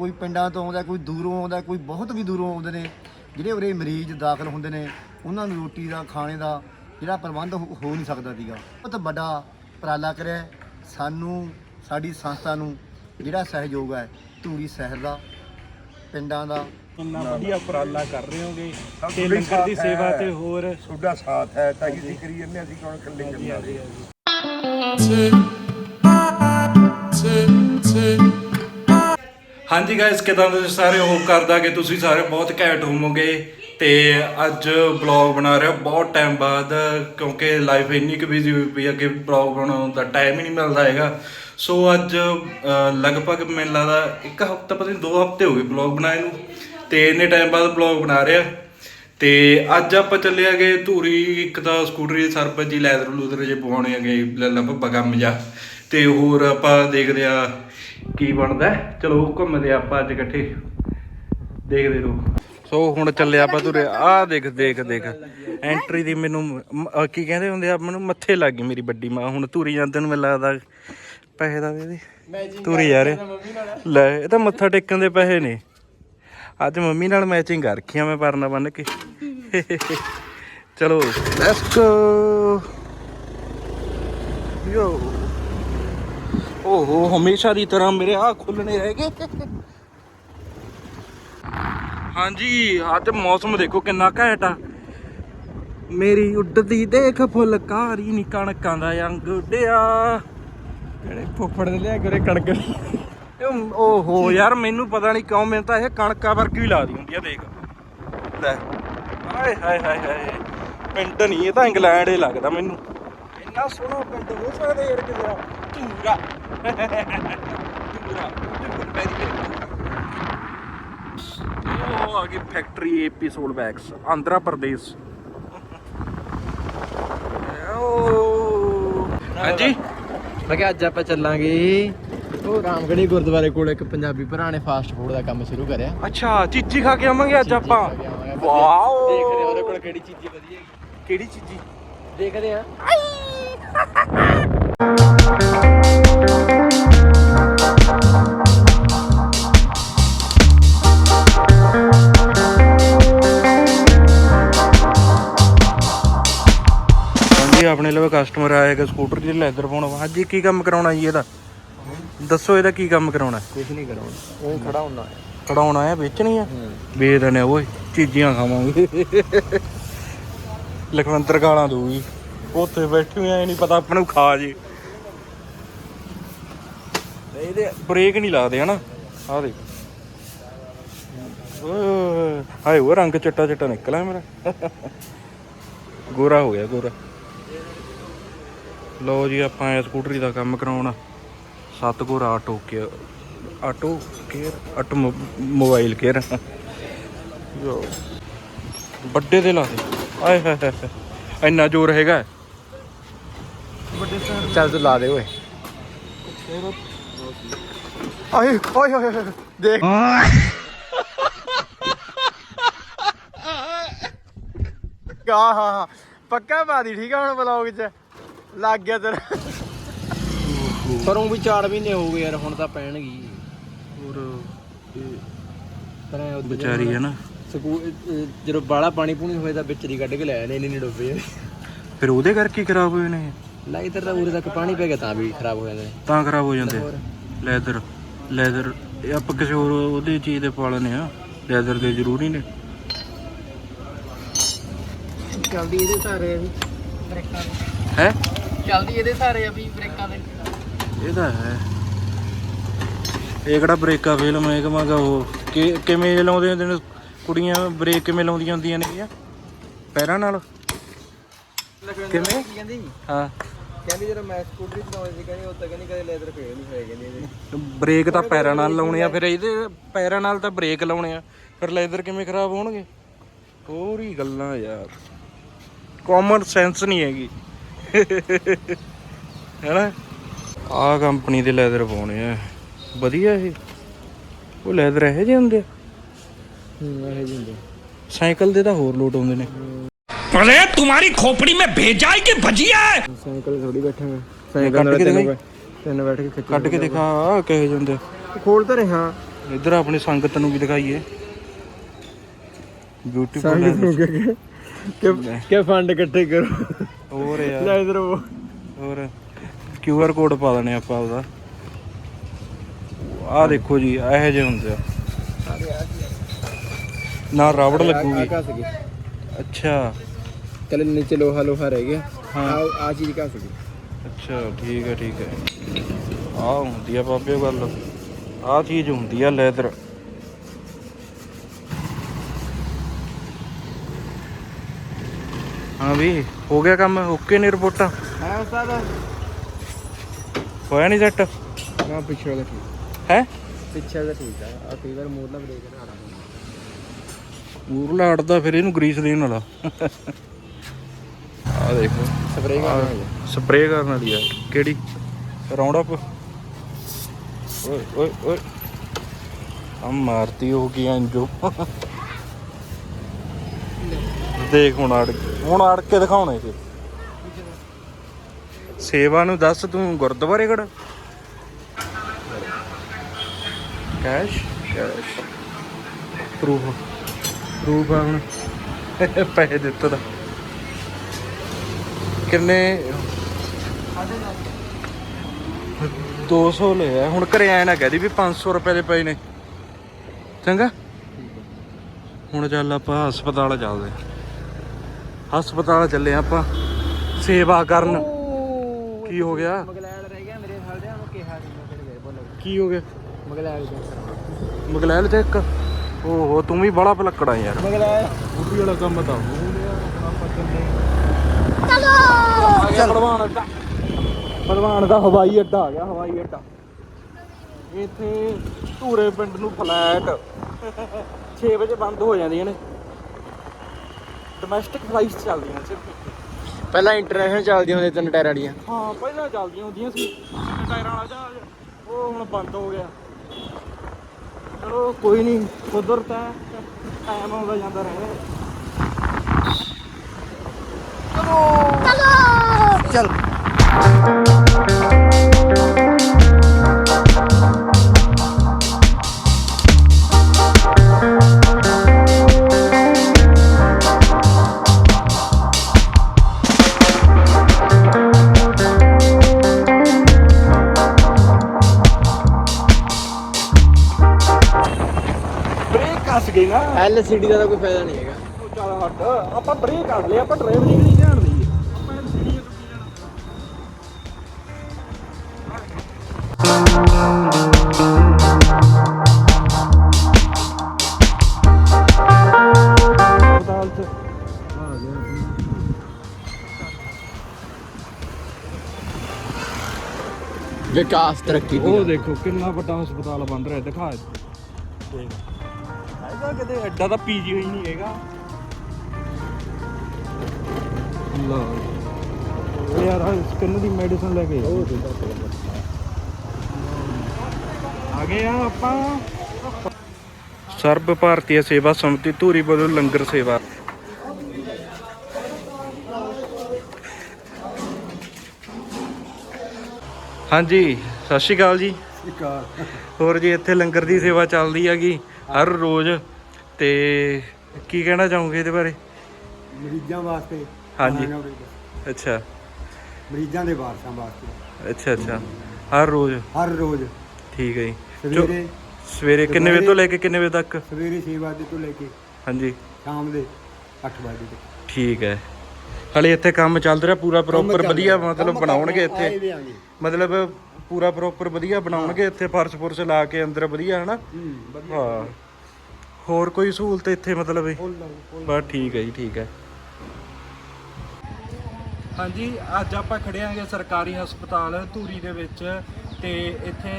ਕੋਈ ਪਿੰਡਾਂ ਤੋਂ ਆਉਂਦਾ ਕੋਈ ਦੂਰੋਂ ਆਉਂਦਾ ਕੋਈ ਬਹੁਤ ਵੀ ਦੂਰੋਂ ਆਉਂਦੇ ਨੇ ਜਿਹੜੇ ਉਰੇ ਮਰੀਜ਼ ਦਾਖਲ ਹੁੰਦੇ ਨੇ ਉਹਨਾਂ ਨੂੰ ਰੋਟੀ ਦਾ ਖਾਣੇ ਦਾ ਜਿਹੜਾ ਪ੍ਰਬੰਧ ਹੋ ਹੋ ਨਹੀਂ ਸਕਦਾ ਸੀਗਾ। ਬਹੁਤ ਵੱਡਾ ਉਪਰਾਲਾ ਕਰਿਆ। ਸਾਨੂੰ ਸਾਡੀ ਸੰਸਥਾ ਨੂੰ ਜਿਹੜਾ ਸਹਿਯੋਗ ਹੈ ਧੂਰੀ ਸ਼ਹਿਰ ਦਾ ਪਿੰਡਾਂ ਦਾ। ਇੰਨਾ ਵਧੀਆ ਉਪਰਾਲਾ ਕਰ ਰਹੇ ਹੋਗੇ। ਤੇ ਲੰਗਰ ਦੀ ਸੇਵਾ। ਤੇ ਹੋਰ। ਤੁਹਾਡਾ ਸਾਥ ਹੈ ਤਾਂ ਹੀ ਅਸੀਂ ਕਰੀ ਅਸੀਂ ਕੌਣ ਇਕੱਲੇ ਹਾਂਜੀ, ਹਾਂਜੀ, ਹਾਂਜੀ। ਹਾਂਜੀ ਗਾਇਸ ਕਿਦਾਂ ਤੁਸੀਂ ਸਾਰੇ? ਹੋਪ ਕਰਦਾ ਕਿ ਤੁਸੀਂ ਸਾਰੇ ਬਹੁਤ ਘੈਂਟ ਹੋਵੋਗੇ ਤੇ ਅੱਜ ਬਲੌਗ ਬਣਾ ਰਿਹਾ। ਬਹੁਤ ਟਾਈਮ ਬਾਅਦ ਕਿਉਂਕਿ ਲਾਈਫ ਇੰਨੀ ਕੁ ਬਿਜ਼ੀ ਹੋਈ ਪਈ ਅੱਗੇ ਕਿ ਬਲੌਗ ਬਣਾਉਣ ਦਾ ਟਾਈਮ ਹੀ ਨਹੀਂ ਮਿਲਦਾ ਹੈਗਾ। ਸੋ ਅੱਜ ਲਗਭਗ ਮੈਨੂੰ ਲੱਗਦਾ ਇੱਕ ਹਫਤਾ ਪਤਾ ਨਹੀਂ ਦੋ ਹਫ਼ਤੇ ਹੋ ਗਏ ਬਲੌਗ ਬਣਾਏ ਨੂੰ। ਤੇ ਇੰਨੇ ਟਾਈਮ ਬਾਅਦ ਬਲੌਗ ਬਣਾ ਰਿਹਾ। ਤੇ ਅੱਜ ਆਪਾਂ ਚੱਲੇ ਆਗੇ ਧੂਰੀ ਇੱਕ ਤਾਂ ਸਕੂਟਰੀ ਦੀ ਸਰਪੰਚ ਜੀ ਲੈਦਰ ਲੂਦਰ ਜੇ ਪਵਾਉਣੇ ਆਗੇ ਲੱਲਾ ਭੱਬਾ ਕੰਮ ਜਾ ਤੇ ਹੋਰ ਆਪਾਂ ਦੇਖਦੇ ਆ ਕੀ ਬਣਦਾ। ਚਲੋ ਘੁੰਮਦੇ ਆਪਾਂ ਅੱਜ ਇਕੱਠੇ ਦੇਖਦੇ ਰਹੋ। ਸੋ ਹੁਣ ਚੱਲੇ ਆਪਾਂ ਧੂਰੇ ਆ ਦੇਖ ਦੇਖ ਦੇਖ। ਐਂਟਰੀ ਦੀ ਮੈਨੂੰ ਮ- ਅਹ ਕੀ ਕਹਿੰਦੇ ਹੁੰਦੇ ਆ ਮੈਨੂੰ ਮੱਥੇ ਲੱਗ ਗਈ ਮੇਰੀ ਵੱਡੀ ਮਾਂ। ਹੁਣ ਧੂਰੀ ਜਾਂਦੇ ਨੂੰ ਮੈਨੂੰ ਲੱਗਦਾ ਪੈਸੇ ਦਾ ਦੇ ਧੂਰੀ ਯਾਰ ਲੈ ਇਹ ਤਾਂ ਮੱਥਾ ਟੇਕਣ ਦੇ ਪੈਸੇ ਨੇ। ਅੱਜ ਮੰਮੀ ਨਾਲ ਮੈਚਿੰਗ ਕਰ ਰੱਖੀਆਂ ਮੈਂ ਪਰਨਾ ਬੰਨ ਕੇ। ਚਲੋ ਲੈਟਸ ਗੋ ਯੋ ਓਹੋ, ਹਮੇਸ਼ਾ ਦੀ ਤਰ੍ਹਾਂ ਮੇਰੇ ਆ ਖੁੱਲਣੇ ਰਹਿ ਗਏ। ਹਾਂਜੀ ਤੇ ਮੌਸਮ ਦੇਖੋ ਕਿੰਨਾ ਘੈਂਟ ਆ। ਮੇਰੀ ਉੱਡਦੀ ਦੇਖ ਫੁਲਕਾਰੀ ਨੀ ਕਣਕਾਂ ਦਾ ਅੰਗ ਉੱਡਿਆ। ਕਿਹੜੇ ਫੁੱਫੜ ਦੇ ਲਿਆ ਕਰੇ ਕਣਕ ਓਹੋ ਯਾਰ ਮੈਨੂੰ ਪਤਾ ਨਹੀਂ ਕਿਉਂ, ਮੈਨੂੰ ਤਾਂ ਇਹ ਕਣਕਾਂ ਵਰਗੀ ਲੱਗਦੀ ਹੁੰਦੀ ਆ, ਦੇਖ। ਲੈ, ਹਾਏ ਹਾਏ ਹਾਏ ਹਾਏ। ਪਿੰਡ ਨਹੀਂ ਇਹ ਤਾਂ ਇੰਗਲੈਂਡ ਹੀ ਲੱਗਦਾ ਮੈਨੂੰ। ਇੰਨਾ ਸੋਹਣਾ ਪਿੰਡ ਹੋ ਸਕਦਾ ਯਾਰ ਕਿਤੇ। ਧੂਰਾ ਧੂਰਾ ਵੈਰੀ ਵੈਰੀ ਉਹ ਆ ਗਈ ਫੈਕਟਰੀ ਐਪੀਸੋਡ ਬੈਕਸ ਆਂਧਰਾ ਪ੍ਰਦੇਸ਼ ਹਾਂਜੀ ਮੈਂ ਕਿਹਾ ਅੱਜ ਆਪਾਂ ਚੱਲਾਂਗੇ ਉਹ ਰਾਮਗੜੀ ਗੁਰਦੁਆਰੇ ਕੋਲ ਇੱਕ ਪੰਜਾਬੀ ਭਰਾ ਨੇ ਫਾਸਟ ਫੂਡ ਦਾ ਕੰਮ ਸ਼ੁਰੂ ਕਰਿਆ ਅੱਛਾ ਚੀਚੀ ਖਾ ਕੇ ਆਵਾਂਗੇ ਅੱਜ ਆਪਾਂ। ਵਾਓ ਦੇਖਦੇ ਆ ਉਹਦੇ ਕੋਲ ਕਿਹੜੀ ਚੀਜ਼ ਵਧੀਆ ਹੈਗੀ ਕਿਹੜੀ ਚੀਜ਼ੀ ਦੇਖਦੇ ਆ ਆਪਣੇ ਲਵੇ ਕਸਟਮਰ ਆਇਆ ਹੈਗਾ ਸਕੂਟਰ ਦੀ ਲੈਦਰ ਪਾਉਣਾ। ਹਾਂਜੀ ਕੀ ਕੰਮ ਕਰਾਉਣਾ ਜੀ ਇਹਦਾ? ਦੱਸੋ ਇਹਦਾ ਕੀ ਕੰਮ ਕਰਾਉਣਾ? ਕੁਝ ਨਹੀਂ ਕਰਾਉਣਾ। ਉਹ ਖੜਾ ਹੁੰਦਾ ਹੈ। ਕਢਾਉਣਾ ਹੈ ਵੇਚਣੀ ਆ? ਵੇਚ ਦਨੇ ਓਏ ਚੀਜ਼ੀਆਂ ਖਾਵਾਂਗੇ। ਲਖਵੰਤਰ ਗਾਲਾਂ ਦੂਗੀ ਉੱਥੇ ਬੈਠੀ ਐ ਨਹੀਂ ਪਤਾ ਆਪਾਂ ਨੂੰ ਖਾ ਜੇ। ਇਹਦੇ ਬ੍ਰੇਕ ਨਹੀਂ ਲਾਦੇ ਹਨਾ? ਆ ਓਏ ਹਾਏ ਉਹ ਰੰਗ ਚਿੱਟਾ ਚਿੱਟਾ ਨਿਕਲਿਆ ਮੇਰਾ। ਗੋਰਾ ਹੋ ਗਿਆ ਗੋਰਾ। ਲੋ ਜੀ ਆਪਾਂ ਇਹ ਸਕੂਟਰੀ ਦਾ ਕੰਮ ਕਰਾਉਣਾ ਸਤਗੁਰ ਆਟੋ ਕੇ auto care automobile care ਯੋ ਵੱਡੇ ਦੇ ਲਾ ਦੇ ਆਏ ਹਾਏ ਹਾਏ ਇੰਨਾ ਜ਼ੋਰ ਹੈਗਾ ਚੱਲ ਤੂੰ ਲਾ ਦੇ ਓਏ ਆਏ ਓਏ ਹੋਏ ਦੇਖ ਕਾ ਹਾਂ ਹਾਂ ਪੱਕਾ ਬਾਦੀ ਠੀਕ ਆ ਹੁਣ ਬਲੌਗ 'ਚ ਲੱਗ ਗਿਆ ਤੇਰਾ। ਪਰ ਉਹ ਵੀ 4 ਮਹੀਨੇ ਹੋ ਗਏ ਯਾਰ ਹੁਣ ਤਾਂ ਪੈਣਗੀ। ਹੋਰ ਪਰ ਉੱਧਰ ਵਿਚਾਰੀ ਹੈ ਨਾ। ਸਕੂ ਅਹ ਜਦੋਂ ਬਾਲਾ ਪਾਣੀ ਪੂਣੀ ਹੋਏ ਤਾਂ ਵਿੱਚ ਦੀ ਕੱਢ ਕੇ ਲੈ ਆਏ ਨੇ ਇੰਨੇ ਨਹੀਂ ਡੁੱਬੇ ਫਿਰ ਉਹਦੇ ਕਰਕੇ ਖਰਾਬ ਹੋਏ ਨੇ ਇਹ। ਲਾਈ ਤਾਂ ਉਰੇ ਤੱਕ ਪਾਣੀ ਪੈ ਗਿਆ ਤਾਂ ਵੀ ਖਰਾਬ ਹੋ ਜਾਂਦੇ। ਨੇ ਤਾਂ ਖਰਾਬ ਹੋ ਜਾਂਦੇ ਲੈਦਰ ਲੈਦਰ ਇਹ ਆਪਾਂ ਕਿਸੇ ਹੋਰ ਉਹਦੇ ਚੀਜ਼ ਦੇ ਪਾਲਨੇ ਆ। ਲੈਦਰ ਦੇ ਜ਼ਰੂਰੀ ਨੇ। ਚਲਦੀ ਇਹਦੇ ਸਾਰੇ। ਬ੍ਰੇਕਾਂ ਹੈ? ਚਲਦੀ ਇਹਦੇ ਸਾਰੇ ਆ ਵੀ ਬ੍ਰੇਕਾਂ ਦੇ। ਇਹਦਾ ਹੈ। ਇਹ ਕਿਹੜਾ ਬ੍ਰੇਕਾਂ ਫਿਲਮ ਹੈ ਕਮਾਗਾ ਉਹ? ਕਿ ਕਿਵੇਂ ਲਾਉਂਦੇ ਹੁੰਦੇ ਨੇ ਕੁੜੀਆਂ ਬ੍ਰੇਕ ਕਿਵੇਂ ਲਾਉਂਦੀਆਂ ਹੁੰਦੀਆਂ ਨੇ ਇਹ? ਪੈਰਾਂ ਨਾਲ? ਕਿਵੇਂ? ਕੀ ਕਹਿੰਦੀ? ਹਾਂ। ਕਹਿੰਦੀ ਜਦੋਂ ਮੈਂ ਸਕੂਟਰੀ ਚਲਾਉਂਦੀ ਸੀ ਕਹਿੰਦੀ ਉਦੋਂ ਕਹਿੰਦੀ ਕਦੇ ਲੈਦਰ ਫੇਲ ਨਹੀਂ ਹੋਏ ਕਹਿੰਦੀ ਇਹਦੇ। ਬ੍ਰੇਕ ਤਾਂ ਪੈਰਾਂ ਨਾਲ ਲਾਉਣੇ ਆ ਫਿਰ ਇਹਦੇ ਪੈਰਾਂ ਨਾਲ ਤਾਂ ਬ੍ਰੇਕ ਲਾਉਣੇ ਆ। ਫਿਰ ਲੈਦਰ ਕਿਵੇਂ ਖਰਾਬ ਹੋਣਗੇ? ਹੋਰ ਹੀ ਗੱਲਾਂ ਯਾਰ। ਕਾਮਨ ਸੈਂਸ ਨਹੀਂ ਹੈਗੀ। ਹੈਨਾ? ਆ ਕੰਪਨੀ ਦੇ ਲੈਦਰ ਪਾਉਣੇ ਆ। ਵਧੀਆ ਇਹ। ਉਹ ਲੈਦਰ ਇਹ ਜੇ ਹੁੰਦੇ ਹੂੰ ਇਹ ਜੇ ਹੁੰਦੇ ਸਾਈਕਲ ਦੇ ਤਾਂ ਹੋਰ ਲੋਟ ਹੁੰਦੇ ਨੇ। ਅਰੇ ਤੁਹਾਡੀ ਖੋਪੜੀ ਮੇ ਭੇਜਾ ਹੈ ਭਜੀਆ ਹੈ ਸਾਈਕਲ ਥੋੜੀ ਬੈਠਾ ਮੈਂ ਸਾਈਕਲ ਨਾਲ ਤੈਨੂੰ ਤੈਨੂੰ ਬੈਠ ਕੇ ਖਿੱਚ ਕੇ ਦਿਖਾ ਕਿਹੋ ਜਿਹੇ ਹੁੰਦੇ ਖੋਲ ਤਾਂ ਰਿਹਾ। ਇੱਧਰ ਆਪਣੀ ਸੰਗਤ ਨੂੰ ਵੀ ਦਿਖਾਈਏ। ਬਿਊਟੀਫੁਲ ਕਿ ਕਿ ਫੰਡ ਇਕੱਠੇ ਕਰੋ। ਹੋਰ ਯਾਰ। ਲੈ ਇਧਰ ਉਹ। ਹੋਰ। ਕਿਊ ਆਰ ਕੋਡ ਪਾ ਦੇਣੇ ਆਪਾਂ ਉਹਦਾ ਆਹ ਦੇਖੋ ਜੀ ਇਹੋ ਜਿਹੇ ਹੁੰਦੇ ਆ। ਨਾ ਰਬੜ ਲੱਗੂਗੀ। ਘਸ ਗਈ ਅੱਛਾ। ਕੱਲ ਨੀਚੇ ਲੋਹਾ ਲੋਹਾ ਰਹਿ ਗਿਆ। ਹਾਂ। ਆ ਆ ਚੀਜ਼ ਘਸ ਗਈ ਅੱਛਾ ਠੀਕ ਹੈ ਠੀਕ ਹੈ ਆਹ ਹੁੰਦੀ ਆ ਬਾਬੇ ਗੱਲ। ਆਹ ਚੀਜ਼ ਹੁੰਦੀ ਆ ਲੈਦਰ ਹਾਂ ਵੀ ਹੋ ਗਿਆ ਕੰਮ ਓਕੇ ਨੇ ਰਿਪੋਰਟਾਂ? ਹੈ ਉਸਤਾਦ? ਹੋਇਆ ਨਹੀਂ ਸੈੱਟ ਨਾ ਪਿੱਛੇ ਦਾ ਠੀਕ। ਹੈ? ਪਿੱਛੇ ਦਾ ਠੀਕ ਆ ਆ ਕਈ ਵਾਰ ਲੱਗ ਦੇਖ ਨਾ ਪੂਰ ਹਟਦਾ ਫਿਰ ਇਹਨੂੰ ਗਰੀਸ ਦੇਣ ਵਾਲਾ। ਆਹ ਦੇਖੋ ਸਪਰੇਅ ਕਰਨਾ ਸਪਰੇਅ ਕਰਨ ਵਾਲੀ ਆ। ਕਿਹੜੀ? ਰਾਉਂਡ ਅਪ ਓਏ ਓਏ ਓਏ। ਆ ਮਾਰਤੀ ਹੋ ਗਈ ਅੰਜੋ ਦੇਖ ਹੁਣ ਅੜ ਹੁਣ ਅੜ ਕੇ ਦਿਖਾਉਣੇ ਤੇ ਸੇਵਾ ਨੂੰ ਦੱਸ ਤੂੰ ਗੁਰਦੁਆਰੇ ਖੜਾ ਕੈਸ਼ ਕੈਸ਼। ਪ੍ਰੂਫ ਪ੍ਰੂਫ ਆ ਹੁਣ। ਪੈਸੇ ਦਿੱਤੇ। ਦਾ ਕਿੰਨੇ 200 ਲਿਆ ਹੁਣ ਘਰੇ ਆਇਆ ਨਾ ਕਹਦੀ ਵੀ 500 ਰੁਪਏ ਦੇ ਪਏ ਨੇ। ਚੰਗਾ? ਹੁਣ ਚੱਲ ਆਪਾਂ ਹਸਪਤਾਲ ਚੱਲਦੇ। ਹਸਪਤਾਲ ਚੱਲੇ ਆਪਾਂ। ਸੇਵਾ ਕਰਨ। ਕੀ ਹੋ ਗਿਆ? ਮਗਲੈਲ ਰਹਿ ਗਿਆ ਮੇਰੇ ਸਾਲਦਿਆਂ ਨੂੰ ਕਿਹਾ ਸੀ ਮੈਂ ਤੇਰੇ ਬੋਲ। ਕੀ ਹੋ ਗਿਆ? ਮਗਲੈਲ ਮਗਲੈਲ ਚੈੱਕ ਓਹੋ ਤੂੰ ਵੀ ਬੜਾ ਪਲੱਕੜਾ ਯਾਰ। ਮਗਲੈਲ। ਬੁੱਢੀ ਵਾਲਾ ਕੰਮ ਤਾਂ ਚਲੋ ਚੱਲ! ਭਲਵਾਨ ਅੱਡਾ। ਭਲਵਾਨ ਦਾ ਹਵਾਈ ਅੱਡਾ ਆ ਗਿਆ ਹਵਾਈ ਅੱਡਾ। ਇੱਥੇ ਧੂਰੇ ਪਿੰਡ ਨੂੰ ਫਲੈਟ। 6 ਵਜੇ ਬੰਦ ਹੋ ਜਾਂਦੀਆਂ ਨੇ। ਡੋਮੈਸਟਿਕ ਫਲਾਈਟਸ ਚੱਲਦੀਆਂ ਸਿਰਫ ਪਹਿਲਾਂ ਇੰਟਰਨੈਸ਼ਨਲ ਚੱਲਦੀਆਂ ਹੁੰਦੀਆਂ ਤਿੰਨ ਟਾਇਰ ਵਾਲੀਆਂ। ਹਾਂ ਪਹਿਲਾਂ ਚੱਲਦੀਆਂ ਹੁੰਦੀਆਂ ਸੀ। ਟਾਇਰਾਂ ਵਾਲਾ ਜਹਾਜ਼ ਉਹ ਹੁਣ ਬੰਦ ਹੋ ਗਿਆ। ਚਲੋ ਕੋਈ ਨਹੀਂ ਕੁਦਰਤ ਹੈ ਟਾਈਮ ਆਉਂਦਾ ਜਾਂਦਾ ਰਹੇ। ਚਲੋ। ਚਲ। ਬ੍ਰੇਕ ਕੱਸ ਗਈ ਨਾ। ਐਲਸੀਡੀ ਦਾ ਤਾਂ ਕੋਈ ਫਾਇਦਾ ਨਹੀਂ ਹੈਗਾ। ਚੱਲ ਹੱਟ। ਆਪਾਂ ਬ੍ਰੇਕ ਕਰ ਲਏ ਆਪਾਂ ਨਹੀਂ ਧਿਆਨ ਦਈਏ। ਚ ਵਿਕਾਸ ਤਰੱਕੀ ਉਹ ਦੇਖੋ ਕਿੰਨਾ ਵੱਡਾ ਹਸਪਤਾਲ ਬਣ ਰਿਹਾ ਦਿਖਾ ਦੇਖ। ਕਿਤੇ ਐਡਾ ਤਾਂ ਪੀਜੀ ਹੀ ਨਹੀਂ ਹੈਗਾ। ਉਹ ਯਾਰ ਆਹ ਸਕਿਨ ਦੀ ਮੈਡੀਸਨ ਲੈ ਕੇ ਆ ਗਏ ਆ ਆਪਾਂ। ਸਰਬ ਭਾਰਤੀ ਸੇਵਾ ਸਮਿਤੀ ਧੂਰੀ ਵੱਲੋਂ ਲੰਗਰ ਸੇਵਾ। ਹਾਂਜੀ ਸਤਿ ਸ਼੍ਰੀ ਅਕਾਲ ਜੀ। ਹੋਰ ਜੀ ਇੱਥੇ ਲੰਗਰ ਦੀ ਸੇਵਾ ਚੱਲਦੀ ਹੈਗੀ। ਹਰ ਰੋਜ਼ ਤੇ ਕੀ ਕਹਿਣਾ ਚਾਹੋਗੇ ਇਹਦੇ ਬਾਰੇ? ਮਰੀਜ਼ਾਂ ਵਾਸਤੇ ਹਾਂਜੀ। ਅੱਛਾ। ਮਰੀਜ਼ਾਂ ਦੇ ਵਾਰਸਾਂ ਵਾਸਤੇ। ਅੱਛਾ ਅੱਛਾ। ਹਰ ਰੋਜ਼? ਹਰ ਰੋਜ਼। ਠੀਕ ਹੈ ਜੀ। ਜੋ- ਸਵੇਰੇ ਸਵੇਰੇ ਕਿੰਨੇ ਵਜੇ ਤੋਂ ਲੈ ਕੇ ਕਿੰਨੇ ਵਜੇ ਤੱਕ? ਸਵੇਰੇ 6 ਵਜੇ ਤੋਂ ਲੈ ਕੇ ਹਾਂਜੀ। ਸ਼ਾਮ ਦੇ 8 ਵਜੇ ਤੱਕ। ਠੀਕ ਹੈ। ਹਲੇ ਇੱਥੇ ਕੰਮ ਚੱਲ ਰਿਹਾ ਪੂਰਾ ਪ੍ਰੋਪਰ ਵਧੀਆ। ਮਤਲਬ ਬਣਾਉਣਗੇ ਇੱਥੇ। ਮਤਲਬ ਪੂਰਾ ਪ੍ਰੋਪਰ ਵਧੀਆ ਬਣਾਉਣਗੇ ਇੱਥੇ ਫਰਸ਼ ਫੁਰਸ਼ ਲਾ ਕੇ ਅੰਦਰ ਵਧੀਆ ਹਨਾ? ਹਾਂ। ਹੋਰ ਕੋਈ ਸਹੂਲਤ ਇੱਥੇ ਮਤਲਬ ਇਹ ਬਸ ਠੀਕ ਹੈ ਜੀ ਠੀਕ ਹੈ। ਹਾਂਜੀ ਅੱਜ ਆਪਾਂ ਖੜੇ ਆਂਗੇ ਸਰਕਾਰੀ ਹਸਪਤਾਲ ਧੂਰੀ ਦੇ ਵਿੱਚ ਤੇ ਇੱਥੇ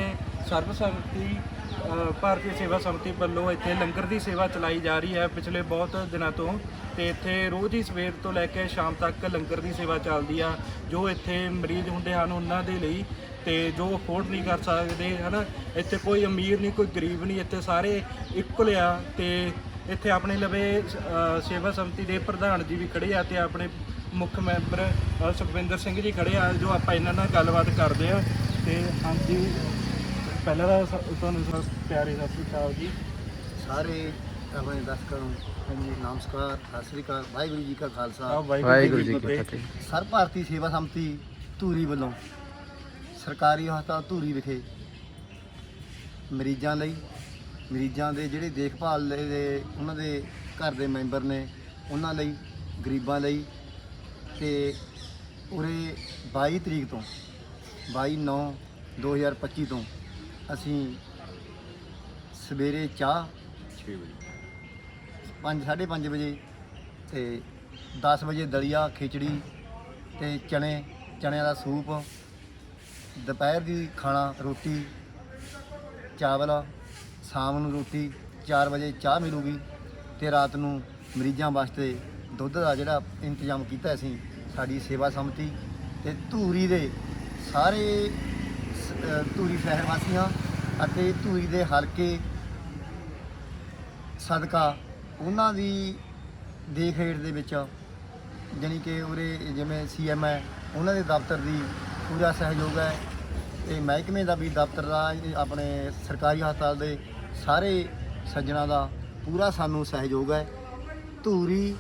ਸਰਵ ਸੰਮਤੀ ਅ, ਭਾਰਤੀ ਸੇਵਾ ਸੰਮਤੀ ਵੱਲੋਂ ਇੱਥੇ ਲੰਗਰ ਦੀ ਸੇਵਾ ਚਲਾਈ ਜਾ ਰਹੀ ਹੈ ਪਿਛਲੇ ਬਹੁਤ ਦਿਨਾਂ ਤੋਂ ਤੇ ਇੱਥੇ ਰੋਜ਼ ਹੀ ਸਵੇਰ ਤੋਂ ਲੈ ਕੇ ਸ਼ਾਮ ਤੱਕ ਲੰਗਰ ਦੀ ਸੇਵਾ ਚੱਲਦੀ ਆ ਜੋ ਇੱਥੇ ਮਰੀਜ਼ ਹੁੰਦੇ ਹਨ ਉਹਨਾਂ ਦੇ ਲਈ ਤੇ ਜੋ ਅਫੋਰਡ ਨਹੀਂ ਕਰ ਸਕਦੇ ਹਨਾ ਇੱਥੇ ਕੋਈ ਅਮੀਰ ਨਹੀਂ ਕੋਈ ਗਰੀਬ ਨਹੀਂ ਇੱਥੇ ਸਾਰੇ ਇਕੁਅਲ ਆ ਤੇ ਇੱਥੇ ਆਪਣੇ ਲਵੇ ਸੇਵਾ ਸੰਮਤੀ ਦੇ ਪ੍ਰਧਾਨ ਜੀ ਵੀ ਖੜੇ ਆ ਤੇ ਆਪਣੇ ਮੁੱਖ ਮੈਂਬਰ ਸੁਖਵਿੰਦਰ ਸਿੰਘ ਜੀ ਖੜੇ ਆ ਜੋ ਆਪਾਂ ਇਹਨਾਂ ਨਾਲ ਗੱਲਬਾਤ ਕਰਦੇ ਆ। ਤੇ ਹਾਂਜੀ ਪਹਿਲਾਂ ਤਾਂ ਸ- ਤੁਹਾਨੂੰ ਸਭ ਪਿਆਰੇ ਸਤਿ ਸ਼੍ਰੀ ਅਕਾਲ ਜੀ। ਸਾਰੇ ਆਪਣੇ ਦਰਸ਼ਕਾਂ ਨੂੰ ਨਮਸਕਾਰ ਸਤਿ ਸ੍ਰੀ ਅਕਾਲ ਵਾਹਿਗੁਰੂ ਜੀ ਕਾ ਖਾਲਸਾ। ਵਾਹਿਗੁਰੂ ਜੀ ਕੀ ਫਤਿਹ। ਸਰ ਭਾਰਤੀ ਸੇਵਾ ਸੰਮਤੀ ਧੂਰੀ ਵੱਲੋਂ ਸਰਕਾਰੀ ਹਸਪਤਾਲ ਧੂਰੀ ਵਿਖੇ ਮਰੀਜ਼ਾਂ ਲਈ ਮਰੀਜ਼ਾਂ ਦੇ ਜਿਹੜੇ ਦੇਖਭਾਲ ਦੇ ਉਹਨਾਂ ਦੇ ਘਰ ਦੇ ਮੈਂਬਰ ਨੇ ਉਹਨਾਂ ਲਈ ਗਰੀਬਾਂ ਲਈ ਤੇ ਉਰੇ 22 ਤਰੀਕ ਤੋਂ 22 9 2025 ਤੋਂ ਅਸੀਂ ਸਵੇਰੇ ਚਾਹ 6 ਵਜੇ। 5 5:30 ਵਜੇ ਤੇ 10 ਵਜੇ ਦਲੀਆ ਖਿਚੜੀ ਤੇ ਚਣੇ ਚਣਿਆਂ ਦਾ ਸੂਪ ਦੁਪਹਿਰ ਦੀ ਖਾਣਾ, ਰੋਟੀ, ਚਾਵਲ, ਸ਼ਾਮ ਨੂੰ ਰੋਟੀ 4 ਵਜੇ ਚਾਹ ਮਿਲੂਗੀ ਤੇ ਰਾਤ ਨੂੰ ਮਰੀਜ਼ਾਂ ਵਾਸਤੇ ਦੁੱਧ ਦਾ ਜਿਹੜਾ ਇੰਤਜ਼ਾਮ ਕੀਤਾ ਅਸੀਂ, ਸਾਡੀ ਸੇਵਾ ਸਮਤੀ ਤੇ ਧੂਰੀ ਦੇ ਸਾਰੇ ਧੂਰੀ ਸ਼ਹਿਰ ਵਾਸੀਆਂ ਅਤੇ ਧੂਰੀ ਦੇ ਹਲਕੇ ਸਦਕਾ ਉਹਨਾਂ ਦੀ ਦੇਖ ਰੇਖ ਦੇ ਵਿੱਚ, ਜਾਣੀ ਕਿ ਉਰੇ ਜਿਵੇਂ ਸੀਐਮ ਹੈ, ਉਹਨਾਂ ਦੇ ਦਫ਼ਤਰ ਦੀ ਪੂਰਾ ਸਹਿਯੋਗ ਹੈ। ਤੇ ਮਹਿਕਮੇ ਦਾ ਵੀ ਦਫ਼ਤਰ ਦਾ ਆਪਣੇ ਸਰਕਾਰੀ ਹਸਪਤਾਲ ਦੇ ਸਾਰੇ ਸੱਜਣਾ ਦਾ ਪੂਰਾ ਸਾਨੂੰ ਸਹਿਯੋਗ ਹੈ। ਧੂਰੀ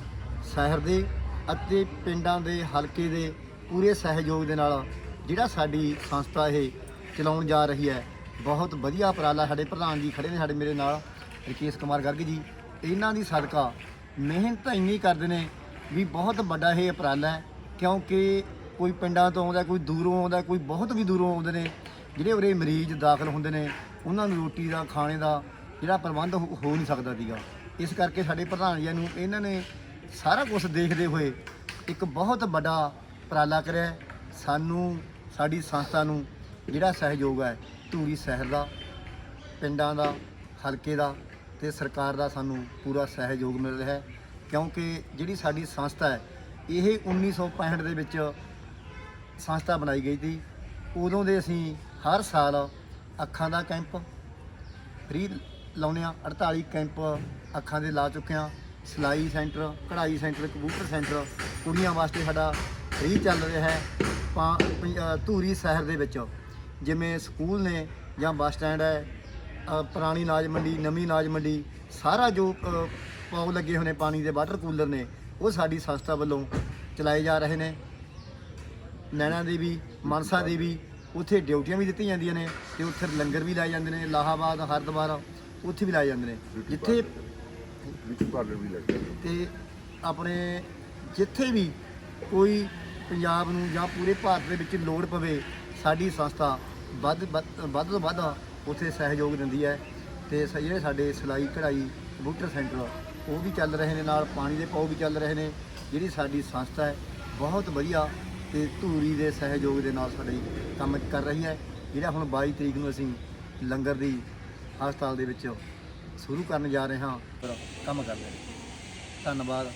ਸ਼ਹਿਰ ਦੇ ਅਤੇ ਪਿੰਡਾਂ ਦੇ ਹਲਕੇ ਦੇ ਪੂਰੇ ਸਹਿਯੋਗ ਦੇ ਨਾਲ ਜਿਹੜਾ ਸਾਡੀ ਸੰਸਥਾ ਇਹ ਚਲਾਉਣ ਜਾ ਰਹੀ ਹੈ, ਬਹੁਤ ਵਧੀਆ ਉਪਰਾਲਾ ਸਾਡੇ ਪ੍ਰਧਾਨ ਜੀ ਖੜੇ ਨੇ ਸਾਡੇ ਮੇਰੇ ਨਾਲ, ਰਕੇਸ਼ ਕੁਮਾਰ ਗਰਗ ਜੀ। ਇਹਨਾਂ ਦੀ ਸਦਕਾ ਮਿਹਨਤ ਇੰਨੀ ਕਰਦੇ ਨੇ ਵੀ ਬਹੁਤ ਵੱਡਾ ਇਹ ਉਪਰਾਲਾ ਹੈ, ਕਿਉਂਕਿ ਕੋਈ ਪਿੰਡਾਂ ਤੋਂ ਆਉਂਦਾ, ਕੋਈ ਦੂਰੋਂ ਆਉਂਦਾ, ਕੋਈ ਬਹੁਤ ਵੀ ਦੂਰੋਂ ਆਉਂਦੇ ਨੇ, ਜਿਹੜੇ ਉਰੇ ਮਰੀਜ਼ ਦਾਖਲ ਹੁੰਦੇ ਨੇ, ਉਹਨਾਂ ਨੂੰ ਰੋਟੀ ਦਾ, ਖਾਣੇ ਦਾ ਜਿਹੜਾ ਪ੍ਰਬੰਧ ਹੋ ਹੋ ਨਹੀਂ ਸਕਦਾ ਸੀਗਾ। ਇਸ ਕਰਕੇ ਸਾਡੇ ਪ੍ਰਧਾਨ ਜੀ ਨੂੰ ਇਹਨਾਂ ਨੇ ਸਾਰਾ ਕੁਝ ਦੇਖਦੇ ਹੋਏ ਇੱਕ ਬਹੁਤ ਵੱਡਾ ਉਪਰਾਲਾ ਕਰਿਆ ਸਾਨੂੰ, ਸਾਡੀ ਸੰਸਥਾ ਨੂੰ ਜਿਹੜਾ ਸਹਿਯੋਗ ਹੈ, ਧੂਰੀ ਸ਼ਹਿਰ ਦਾ, ਪਿੰਡਾਂ ਦਾ, ਹਲਕੇ ਦਾ ਤੇ ਸਰਕਾਰ ਦਾ ਸਾਨੂੰ ਪੂਰਾ ਸਹਿਯੋਗ ਮਿਲ ਰਿਹਾ ਹੈ। ਕਿਉਂਕਿ ਜਿਹੜੀ ਸਾਡੀ ਸੰਸਥਾ ਹੈ, ਇਹ 1965 ਦੇ ਵਿੱਚ ਸੰਸਥਾ ਬਣਾਈ ਗਈ ਸੀ। ਉਦੋਂ ਦੇ ਅਸੀਂ ਹਰ ਸਾਲ ਅੱਖਾਂ ਦਾ ਕੈਂਪ ਫ੍ਰੀ ਲਾਉਂਦੇ ਹਾਂ। 48 ਕੈਂਪ ਅੱਖਾਂ ਦੇ ਲਾ ਚੁੱਕੇ ਹਾਂ। ਸਿਲਾਈ ਸੈਂਟਰ ਕਢਾਈ ਸੈਂਟਰ ਕੰਪਿਊਟਰ ਸੈਂਟਰ ਕੁੜੀਆਂ ਵਾਸਤੇ ਸਾਡਾ ਫ੍ਰੀ ਚੱਲ ਰਿਹਾ ਹੈ। ਧੂਰੀ ਸ਼ਹਿਰ ਦੇ ਵਿੱਚ। ਜਿਵੇਂ ਸਕੂਲ ਨੇ ਜਾਂ ਬੱਸ ਸਟੈਂਡ ਹੈ ਪੁਰਾਣੀ ਨਾਜ ਮੰਡੀ ਨਵੀਂ ਨਾਜ ਮੰਡੀ ਸਾਰਾ ਜੋ ਅ, ਪਾਉ ਲੱਗੇ ਹੋਏ ਨੇ ਪਾਣੀ ਦੇ ਵਾਟਰ ਕੂਲਰ ਨੇ ਉਹ ਸਾਡੀ ਸੰਸਥਾ ਵੱਲੋਂ ਚਲਾਏ ਜਾ ਰਹੇ ਨੇ। ਨੈਣਾ ਦੇਵੀ ਮਨਸਾ ਦੇਵੀ ਉੱਥੇ ਡਿਊਟੀਆਂ ਵੀ ਦਿੱਤੀਆਂ ਜਾਂਦੀਆਂ ਨੇ ਤੇ ਉੱਥੇ ਲੰਗਰ ਵੀ ਲਾਏ ਜਾਂਦੇ ਨੇ ਇਲਾਹਾਬਾਦ ਹਰਿਦੁਆਰ ਉੱਥੇ ਵੀ ਲਾਏ ਜਾਂਦੇ ਨੇ। ਜਿੱਥੇ ਵਿੱਚ ਪਾਰਲਰ ਵੀ ਲੱਗਿਆ ਤੇ ਆਪਣੇ ਜਿੱਥੇ ਵੀ ਕੋਈ ਪੰਜਾਬ ਨੂੰ ਜਾਂ ਪੂਰੇ ਭਾਰਤ ਦੇ ਵਿੱਚ ਲੋੜ ਪਵੇ ਸਾਡੀ ਸੰਸਥਾ ਵੱਧ ਵੱਧ ਤੋਂ ਵੱਧ ਉੱਥੇ ਸਹਿਯੋਗ ਦਿੰਦੀ ਹੈ ਤੇ ਜਿਹੜੇ ਸਾਡੇ ਸਿਲਾਈ ਕਢਾਈ ਕੰਪਿਊਟਰ ਸੈਂਟਰ ਉਹ ਵੀ ਚੱਲ ਰਹੇ ਨੇ ਨਾਲ ਪਾਣੀ ਦੇ ਪਾਉ ਵੀ ਚੱਲ ਰਹੇ ਨੇ। ਜਿਹੜੀ ਸਾਡੀ ਸੰਸਥਾ ਹੈ ਬਹੁਤ ਵਧੀਆ ਤੇ ਧੂਰੀ ਦੇ ਸਹਿਯੋਗ ਦੇ ਨਾਲ ਸਾਡੀ ਕੰਮ ਕਰ ਰਹੀ ਹੈ। ਜਿਹੜਾ ਹੁਣ 22 ਤਰੀਕ ਨੂੰ ਅਸੀਂ ਲੰਗਰ ਦੀ ਹਸਪਤਾਲ ਦੇ ਵਿੱਚ ਸ਼ੁਰੂ ਕਰਨ ਜਾ ਰਹੇ ਹਾਂ ਪਰ ਕੰਮ ਕਰ ਰਹੇ ਹਾਂ। ਧੰਨਵਾਦ।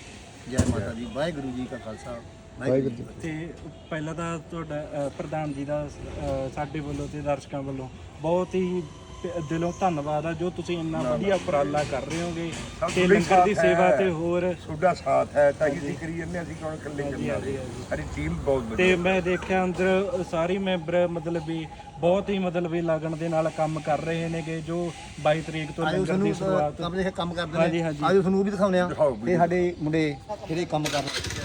ਜੈ ਮਾਤਾ ਦੀ। ਵਾਹਿਗੁਰੂ ਜੀ ਕਾ ਖਾਲਸਾ। ਵਾਹਿਗੁਰੂ ਜੀ ਕੀ ਤੇ ਪਹਿਲਾਂ ਤਾਂ ਤੁਹਾਡਾ ਪ੍ਰਧਾਨ ਜੀ ਦਾ ਸਾਡੇ ਵੱਲੋਂ ਤੇ ਦਰਸ਼ਕਾਂ ਵੱਲੋਂ ਬਹੁਤ ਹੀ ਪ- ਦਿਲੋਂ ਧੰਨਵਾਦ ਆ ਜੋ ਤੁਸੀਂ ਇੰਨਾ ਵਧੀਆ ਉਪਰਾਲਾ ਕਰ ਰਹੇ ਹੋਗੇ ਸਭ ਤੇ ਤੋਂ ਲੰਗਰ ਦੀ ਸਾਥ ਸੇਵਾ ਹੈ। ਤੇ ਹੋਰ। ਤੁਹਾਡਾ ਸਾਥ ਹੈ ਤਾਂ ਹੀ ਅਸੀਂ ਕਰੀ ਜੰਨੇ ਅਸੀਂ ਕੌਣ ਇਕੱਲੇ ਕਰਨਾ। ਸਾਡੀ ਟੀਮ ਬਹੁਤ ਤੇ ਵਧੀਆ। ਮੈਂ ਦੇਖਿਆ ਅੰਦਰ ਸਾਰੀ ਮੈਂਬਰ ਮਤਲਬ ਵੀ ਬਹੁਤ ਹੀ ਮਤਲਬ ਵੀ ਲਗਨ ਦੇ ਨਾਲ ਕੰਮ ਕਰ ਰਹੇ ਨੇਗੇ ਜੋ 22 ਤਰੀਕ ਤੋਂ ਆਜੋ ਲੰਗਰ ਤੁਹਾਨੂੰ ਦੀ ਸ਼ੁਰੂਆਤ ਕੰਮ ਦੇ ਕੰਮ ਕਰਦੇ ਹਾਂਜੀ, ਨੇ। ਹਾਂਜੀ। ਆਜੋ ਤੁਹਾਨੂੰ ਉਹ ਵੀ ਦਿਖਾਉਂਦੇ ਆ ਦਿਖਾਓ ਇਹ ਸਾਡੇ ਮੁੰਡੇ ਜਿਹੜੇ ਕੰਮ ਕਰ ਰਹੇ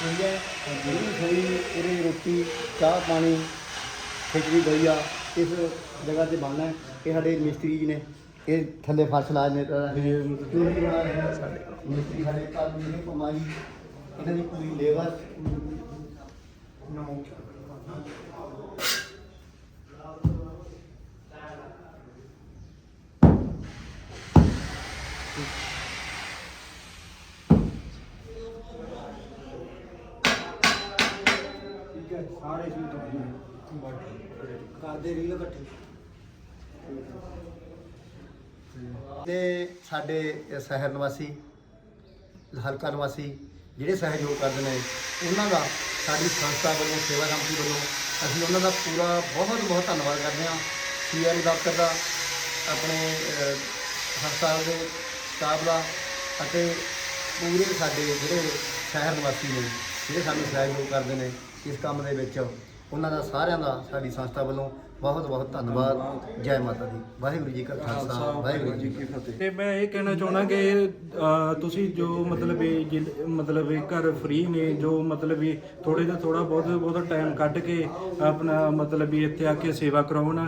ਇਹ ਰਸੋਈ ਹੈ ਜਿਹੜੀ ਰਸੋਈ ਇਹਦੇ ਰੋਟੀ ਚਾਹ ਪਾਣੀ ਖਿਚੜੀ ਦਈਆ ਇਸ ਜਗ੍ਹਾ ਤੇ ਬਣਨਾ ਹੈ। ਇਹ ਸਾਡੇ ਮਿਸਤਰੀ ਜੀ ਨੇ ਇਹ ਥੱਲੇ ਫਰਸ਼ ਲਾ ਨੇ। ਬਣਾ ਰਹੇ ਨੇ। ਸਾਡੇ ਮਿਸਤਰੀ ਸਾਡੇ ਘਰ ਦੀ ਨੇ ਕਮਾਈ ਇਹਨਾਂ ਦੀ ਪੂਰੀ ਲੇਬਰ ਨੋ ਸਾਰੇ ਸੀ ਕਰਦੇ ਰੀਲ ਇਕੱਠੇ। ਤੇ ਸਾਡੇ ਸ਼ਹਿਰ ਨਿਵਾਸੀ, ਹਲਕਾ ਨਿਵਾਸੀ ਜਿਹੜੇ ਸਹਿਯੋਗ ਕਰਦੇ ਨੇ, ਉਹਨਾਂ ਦਾ ਸਾਡੀ ਸੰਸਥਾ ਵੱਲੋਂ, ਸੇਵਾ ਕੰਪਨੀ ਵੱਲੋਂ ਅਸੀਂ ਉਹਨਾਂ ਦਾ ਪੂਰਾ ਬਹੁਤ ਬਹੁਤ ਧੰਨਵਾਦ ਕਰਦੇ ਹਾਂ। ਸੀਐਮ ਦਫ਼ਤਰ ਦਾ, ਆਪਣੇ ਹਸਪਤਾਲ ਦੇ ਸਟਾਫ ਦਾ ਅਤੇ ਪੂਰੇ ਸਾਡੇ ਜਿਹੜੇ ਸ਼ਹਿਰ ਨਿਵਾਸੀ ਨੇ, ਜਿਹੜੇ ਸਾਨੂੰ ਸਹਿਯੋਗ ਕਰਦੇ ਨੇ ਇਸ ਕੰਮ ਦੇ ਵਿੱਚ ਉਹਨਾਂ ਦਾ ਸਾਰਿਆਂ ਦਾ ਸਾਡੀ ਸੰਸਥਾ ਵੱਲੋਂ ਬਹੁਤ ਬਹੁਤ ਧੰਨਵਾਦ ਜੈ ਮਾਤਾ ਦੀ। ਵਾਹਿਗੁਰੂ ਜੀ ਕਾ ਖਾਲਸਾ ਵਾਹਿਗੁਰੂ ਜੀ ਕੀ ਫਤਿਹ। ਤੇ ਮੈਂ ਇਹ ਕਹਿਣਾ ਚਾਹਣਾ ਕਿ ਤੁਸੀਂ ਜੋ ਮਤਲਬ ਇਹ ਜਿਲ- ਮਤਲਬ ਇਹ ਘਰ ਫ੍ਰੀ ਨੇ ਜੋ ਮਤਲਬ ਵੀ ਥੋੜੇ ਜਿਹਾ ਥੋੜਾ ਬਹੁਤ ਬਹੁਤ ਟਾਈਮ ਕੱਢ ਕੇ ਆਪਣਾ ਮਤਲਬ ਵੀ ਇੱਥੇ ਆ ਕੇ ਸੇਵਾ ਕਰਾਉਣ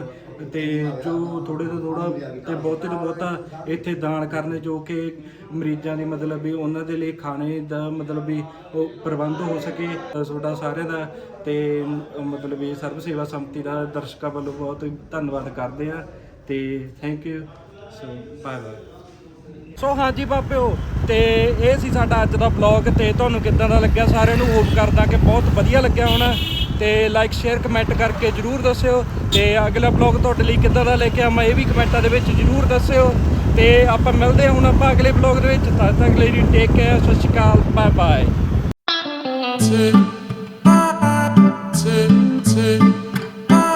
ਤੇ ਜੋ ਥੋੜੇ ਤੋਂ ਥੋੜਾ ਤੇ ਬਹੁਤੇ ਤੋਂ ਬਹੁਤਾ ਇੱਥੇ ਦਾਨ ਕਰਨ ਜੋ ਕਿ ਮਰੀਜ਼ਾਂ ਦੀ ਮਤਲਬ ਵੀ ਉਹਨਾਂ ਦੇ ਲਈ ਖਾਣੇ ਦਾ ਮਤਲਬ ਵੀ ਉਹ ਪ੍ਰਬੰਧ ਹੋ ਸਕੇ ਅਹ, ਤੁਹਾਡਾ ਸਾਰਿਆਂ ਦਾ ਤੇ ਮਤਲਬ ਵੀ ਸਰਵ ਸੇਵਾ ਸੰਮਤੀ ਦਾ ਦਰਸ਼ਕਾਂ ਵੱਲੋਂ ਬਹੁਤ ਧੰਨਵਾਦ ਕਰਦੇ ਆ ਤੇ thank you so bye bye so ਹਾਂਜੀ ਬਾਬਿਓ ਤੇ ਇਹ ਸੀ ਸਾਡਾ ਅੱਜ ਦਾ ਬਲੌਗ ਤੇ ਤੁਹਾਨੂੰ ਕਿੱਦਾਂ ਦਾ ਲੱਗਿਆ ਸਾਰਿਆਂ ਨੂੰ ਹੋਪ ਕਰਦਾ ਕਿ ਬਹੁਤ ਵਧੀਆ ਲੱਗਿਆ ਹੋਣਾ। ਤੇ ਲਾਈਕ ਸ਼ੇਅਰ ਕਮੈਂਟ ਕਰਕੇ ਜਰੂਰ ਦੱਸਿਓ। ਤੇ ਅਗਲਾ ਬਲੌਗ ਤੁਹਾਡੇ ਲਈ ਕਿੱਦਾਂ ਦਾ ਲੈ ਕੇ ਆਵਾਂ ਇਹ ਵੀ ਕਮੈਂਟਾਂ ਦੇ ਵਿੱਚ ਜਰੂਰ ਦੱਸਿਓ। ਤੇ ਆਪਾਂ ਮਿਲਦੇ ਹਾਂ ਹੁਣ ਆਪਾਂ ਅਗਲੇ ਬਲੌਗ ਦੇ ਵਿੱਚ। ਤਦ ਤੱਕ ਲਈ ਟੇਕ ਕੇਅਰ ਸਤਿ ਸ਼੍ਰੀ ਅਕਾਲ ਬਾਏ ਬਾਏ